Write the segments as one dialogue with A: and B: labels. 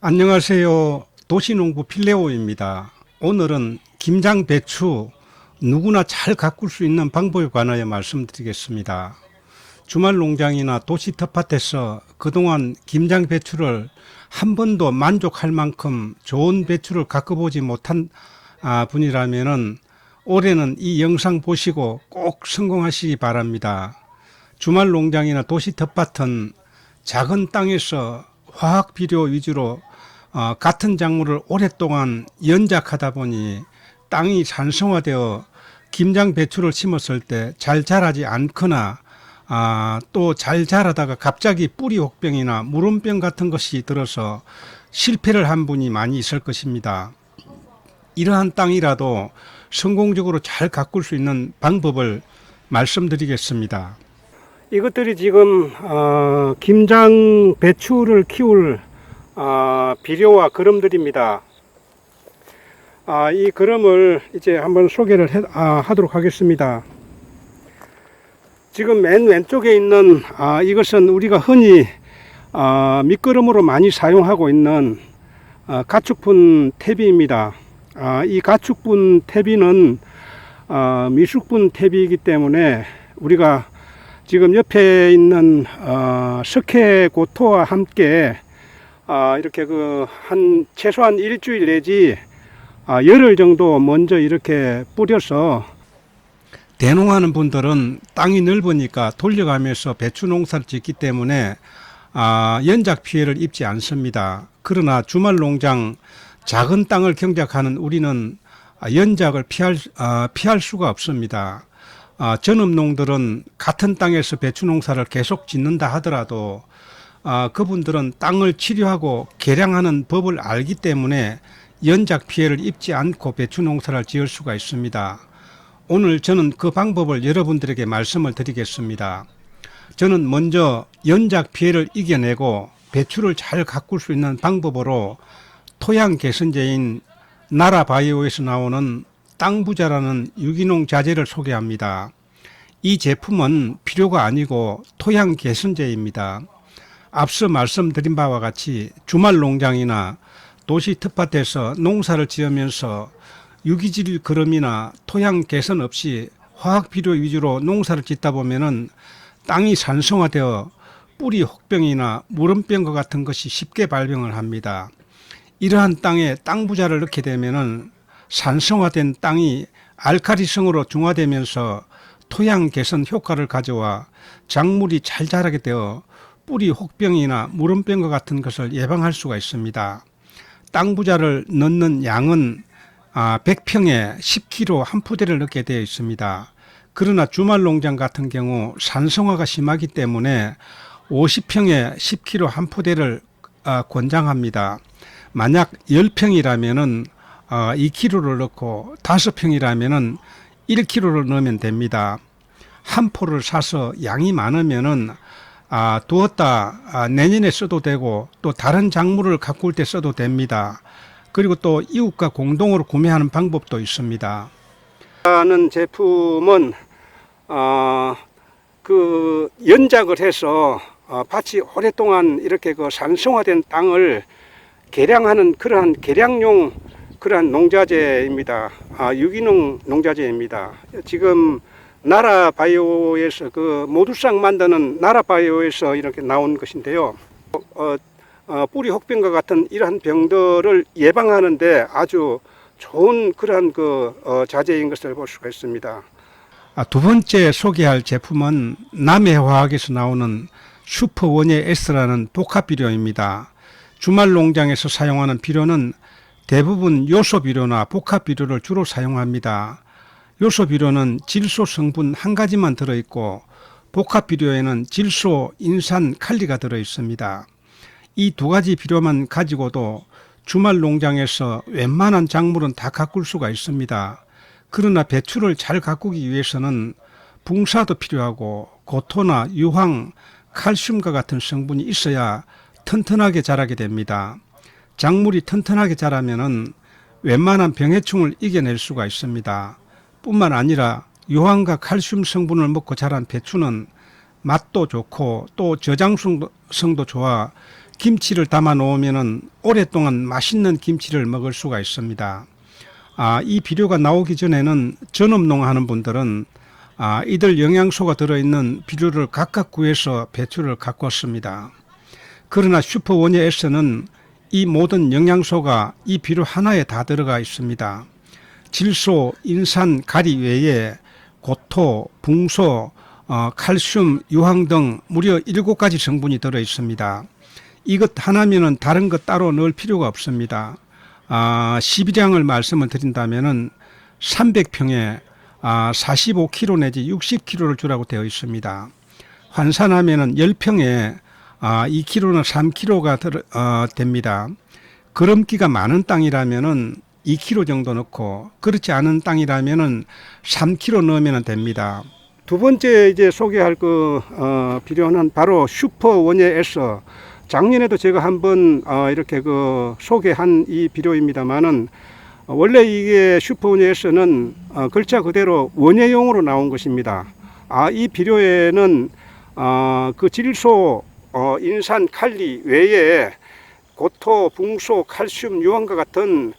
A: 안녕하세요. 도시농부 필레오입니다. 오늘은 김장 배추 누구나 잘 가꿀 수 있는 방법에 관하여 말씀드리겠습니다. 주말 농장이나 도시 텃밭에서 그동안 김장 배추를 한 번도 만족할 만큼 좋은 배추를 가꿔보지 못한 아, 분이라면은 올해는 이 영상 보시고 꼭 성공하시기 바랍니다. 주말 농장이나 도시 텃밭은 작은 땅에서 화학 비료 위주로 어, 같은 작물을 오랫동안 연작하다 보니 땅이 산성화되어 김장 배추를 심었을 때 잘 자라지 않거나 아, 또 잘 자라다가 갑자기 뿌리 혹병이나 무름병 같은 것이 들어서 실패를 한 분이 많이 있을 것입니다. 이러한 땅이라도 성공적으로 잘 가꿀 수 있는 방법을 말씀드리겠습니다. 이것들이 지금 어, 김장 배추를 키울 어, 비료와 그름들입니다. 아, 이 그름을 이제 한번 소개를 해- 아, 하도록 하겠습니다. 지금 맨 왼쪽에 있는 아, 이것은 우리가 흔히 아, 밑거름으로 많이 사용하고 있는 아, 가축분 퇴비입니다. 아, 이 가축분 퇴비는 아, 미숙분 퇴비이기 때문에 우리가 지금 옆에 있는 어, 석회 고토와 함께 아, 이렇게 그 한 최소한 일주일 내지 아, 열흘 정도 먼저 이렇게 뿌려서 대농하는 분들은 땅이 넓으니까 돌려가면서 배추 농사를 짓기 때문에 아, 연작 피해를 입지 않습니다. 그러나 주말 농장 작은 땅을 경작하는 우리는 아, 연작을 피할, 아, 피할 수가 없습니다. 아, 전업농들은 같은 땅에서 배추 농사를 계속 짓는다 하더라도 아, 그분들은 땅을 치료하고 개량하는 법을 알기 때문에 연작 피해를 입지 않고 배추 농사를 지을 수가 있습니다. 오늘 저는 그 방법을 여러분들에게 말씀을 드리겠습니다. 저는 먼저 연작 피해를 이겨내고 배추를 잘 가꿀 수 있는 방법으로 토양 개선제인 나라바이오에서 나오는 땅부자라는 유기농 자재를 소개합니다. 이 제품은 필요가 아니고 토양 개선제입니다. 앞서 말씀드린 바와 같이 주말 농장이나 도시 텃밭에서 농사를 지으면서 유기질 그름이나 토양 개선 없이 화학 비료 위주로 농사를 짓다 보면은 땅이 산성화되어 뿌리 혹병이나 무름병과 같은 것이 쉽게 발병을 합니다. 이러한 땅에 땅 부자를 넣게 되면은 산성화된 땅이 알카리성으로 중화되면서 토양 개선 효과를 가져와 작물이 잘 자라게 되어 뿌리 혹병이나 무름병과 같은 것을 예방할 수가 있습니다. 땅 부자를 넣는 양은 아, 100평에 10kg 한 푸대를 넣게 되어 있습니다. 그러나 주말 농장 같은 경우 산성화가 심하기 때문에 50평에 10kg 한 푸대를 아, 권장합니다. 만약 10평이라면은 어, 2kg를 넣고 5평이라면은 1kg를 넣으면 됩니다. 한 포를 사서 양이 많으면은 아, 두었다 아, 내년에 써도 되고 또 다른 작물을 가꿀 때 써도 됩니다. 그리고 또 이웃과 공동으로 구매하는 방법도 있습니다. 하는 제품은 어, 그 연작을 해서 어, 밭이 오랫동안 이렇게 그 산성화된 땅을 개량하는 그러한 개량용 그러한 농자재입니다. 아, 유기농 농자재입니다. 지금 나라 바이오에서 그 모두상 만드는 나라 바이오에서 이렇게 나온 것인데요. 어, 어, 뿌리 혹병과 같은 이러한 병들을 예방하는데 아주 좋은 그러한 그 어, 자재인 것을 볼 수가 있습니다. 아, 두 번째 소개할 제품은 남해화학에서 나오는 슈퍼원예 S라는 복합 비료입니다. 주말 농장에서 사용하는 비료는 대부분 요소 비료나 복합 비료를 주로 사용합니다. 요소 비료는 질소 성분 한 가지만 들어 있고 복합 비료에는 질소, 인산, 칼리가 들어 있습니다. 이 두 가지 비료만 가지고도 주말 농장에서 웬만한 작물은 다 가꿀 수가 있습니다. 그러나 배추를 잘 가꾸기 위해서는 붕사도 필요하고 고토나 유황, 칼슘과 같은 성분이 있어야 튼튼하게 자라게 됩니다. 작물이 튼튼하게 자라면은 웬만한 병해충을 이겨낼 수가 있습니다. 뿐만 아니라 유황과 칼슘 성분을 먹고 자란 배추는 맛도 좋고 또 저장성도 성도 좋아 김치를 담아 놓으면은 오랫동안 맛있는 김치를 먹을 수가 있습니다. 아, 이 비료가 나오기 전에는 전업농 하는 분들은 아, 이들 영양소가 들어있는 비료를 각각 구해서 배추를 갖고 왔습니다. 그러나 슈퍼 원예에서는 이 모든 영양소가 이 비료 하나에 다 들어가 있습니다. 질소, 인산, 가리 외에 고토, 붕소, 어, 칼슘, 유황 등 무려 7가지 성분이 들어 있습니다. 이것 하나면은 다른 것 따로 넣을 필요가 없습니다. 아, 12량을 말씀을 드린다면은 300평에 아, 45kg 내지 60kg를 주라고 되어 있습니다. 환산하면은 10평에 아, 2kg나 3kg가 들, 어, 됩니다. 거름기가 많은 땅이라면은 2kg 정도 넣고 그렇지 않은 땅이라면은 3kg 넣으면 됩니다. 두 번째 이제 소개할 그 어, 비료는 바로 슈퍼 원예 S. 작년에도 제가 한번 어, 이렇게 그 소개한 이 비료입니다만은 어, 원래 이게 슈퍼 원예 S는 어, 글자 그대로 원예용으로 나온 것입니다. 아, 이 비료에는 어, 그 질소, 어, 인산, 칼리 외에 고토, 붕소, 칼슘, 유황과 같은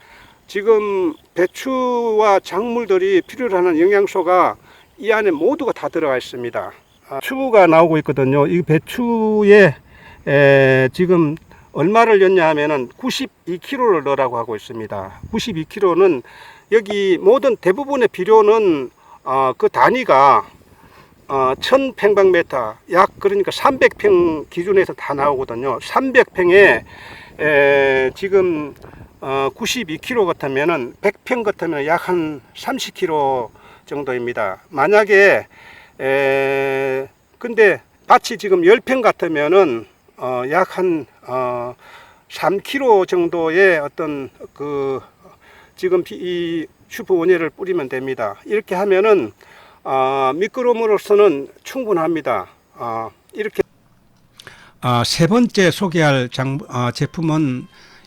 A: 지금 배추와 작물들이 필요로 하는 영양소가 이 안에 모두가 다 들어가 있습니다. 아, 추부가 나오고 있거든요. 이 배추에 에, 지금 얼마를 넣냐 하면은 92kg를 넣으라고 하고 있습니다. 92kg는 여기 모든 대부분의 비료는 어, 그 단위가 어, 1000평방미터 약 그러니까 300평 기준에서 다 나오거든요. 300평에 에, 지금 어, 92kg 같으면은 100평 같으면 약 한 30kg 정도입니다. 만약에 에, 근데 밭이 지금 10평 같으면은 어, 약한 어, 3kg 정도의 어떤 그 지금 비- 이 슈퍼 원예를 뿌리면 됩니다. 이렇게 하면은 아, 미끄럼으로서는 충분합니다. 아, 이렇게 아, 세 번째 소개할 장, 아, 제품은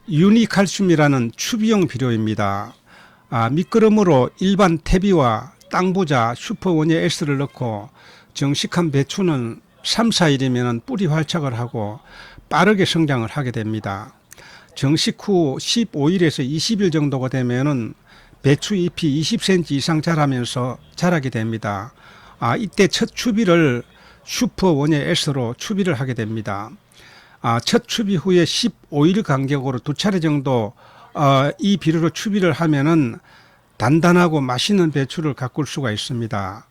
A: 유니칼슘이라는 추비용 비료입니다. 아, 미끄럼으로 일반 퇴비와 땅부자 슈퍼원예 S를 넣고 정식한 배추는 3, 4일이면 뿌리 활착을 하고 빠르게 성장을 하게 됩니다. 정식 후 15일에서 20일 정도가 되면은 배추 잎이 20cm 이상 자라면서 자라게 됩니다. 아, 이때 첫 추비를 슈퍼 원예 S로 추비를 하게 됩니다. 아, 첫 추비 후에 15일 간격으로 두 차례 정도 어, 이 비료로 추비를 하면은 단단하고 맛있는 배추를 가꿀 수가 있습니다.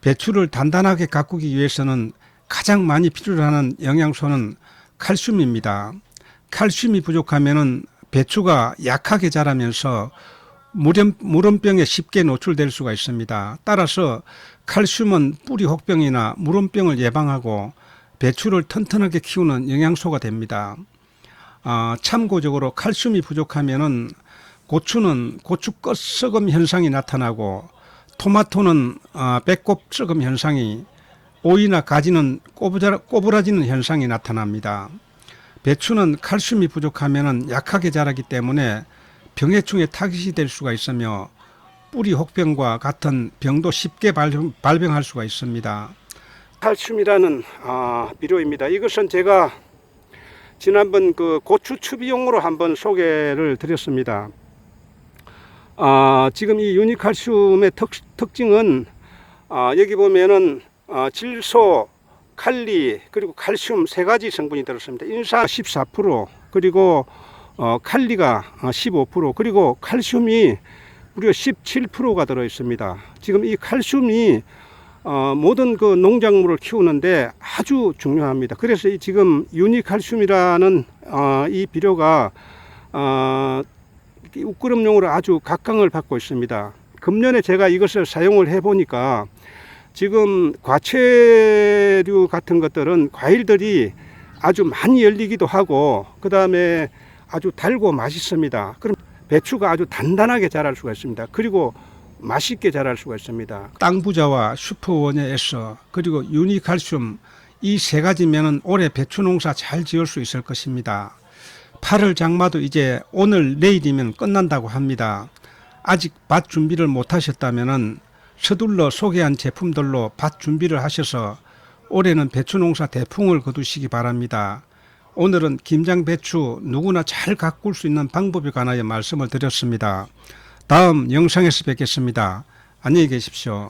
A: 배추를 단단하게 가꾸기 위해서는 가장 많이 필요로 하는 영양소는 칼슘입니다. 칼슘이 부족하면은 배추가 약하게 자라면서 물음병에 쉽게 노출될 수가 있습니다. 따라서 칼슘은 뿌리 혹병이나 물음병을 예방하고 배추를 튼튼하게 키우는 영양소가 됩니다. 아, 참고적으로 칼슘이 부족하면은 고추는 고추 껍썩음 현상이 나타나고 토마토는 아, 배꼽 썩음 현상이 오이나 가지는 꼬부라, 꼬부라지는 현상이 나타납니다. 배추는 칼슘이 부족하면은 약하게 자라기 때문에 병해충에 타깃이 될 수가 있으며 뿌리 혹병과 같은 병도 쉽게 발병, 발병 할 수가 있습니다. 칼슘이라는 아, 비료입니다. 이것은 제가 지난번 그 고추 추비용으로 한번 소개를 드렸습니다. 아, 지금 이 유니칼슘의 특, 특징은 아, 여기 보면은 아, 질소, 칼리 그리고 칼슘 세 가지 성분이 들었습니다. 인산 14% 그리고 어, 칼리가 15% 그리고 칼슘이 무려 17%가 들어 있습니다. 지금 이 칼슘이 어, 모든 그 농작물을 키우는데 아주 중요합니다. 그래서 이 지금 유니칼슘이라는 어, 이 비료가 어, 이 웃구름용으로 아주 각광을 받고 있습니다. 금년에 제가 이것을 사용을 해 보니까 지금 과채류 같은 것들은 과일들이 아주 많이 열리기도 하고 그 다음에 아주 달고 맛있습니다. 그럼 배추가 아주 단단하게 자랄 수가 있습니다. 그리고 맛있게 자랄 수가 있습니다. 땅부자와 슈퍼원예 S 그리고 유니칼슘 이 세 가지면은 올해 배추 농사 잘 지을 수 있을 것입니다. 8월 장마도 이제 오늘 내일이면 끝난다고 합니다. 아직 밭 준비를 못 하셨다면은 서둘러 소개한 제품들로 밭 준비를 하셔서 올해는 배추 농사 대풍을 거두시기 바랍니다. 오늘은 김장 배추 누구나 잘 가꿀 수 있는 방법에 관하여 말씀을 드렸습니다. 다음 영상에서 뵙겠습니다. 안녕히 계십시오.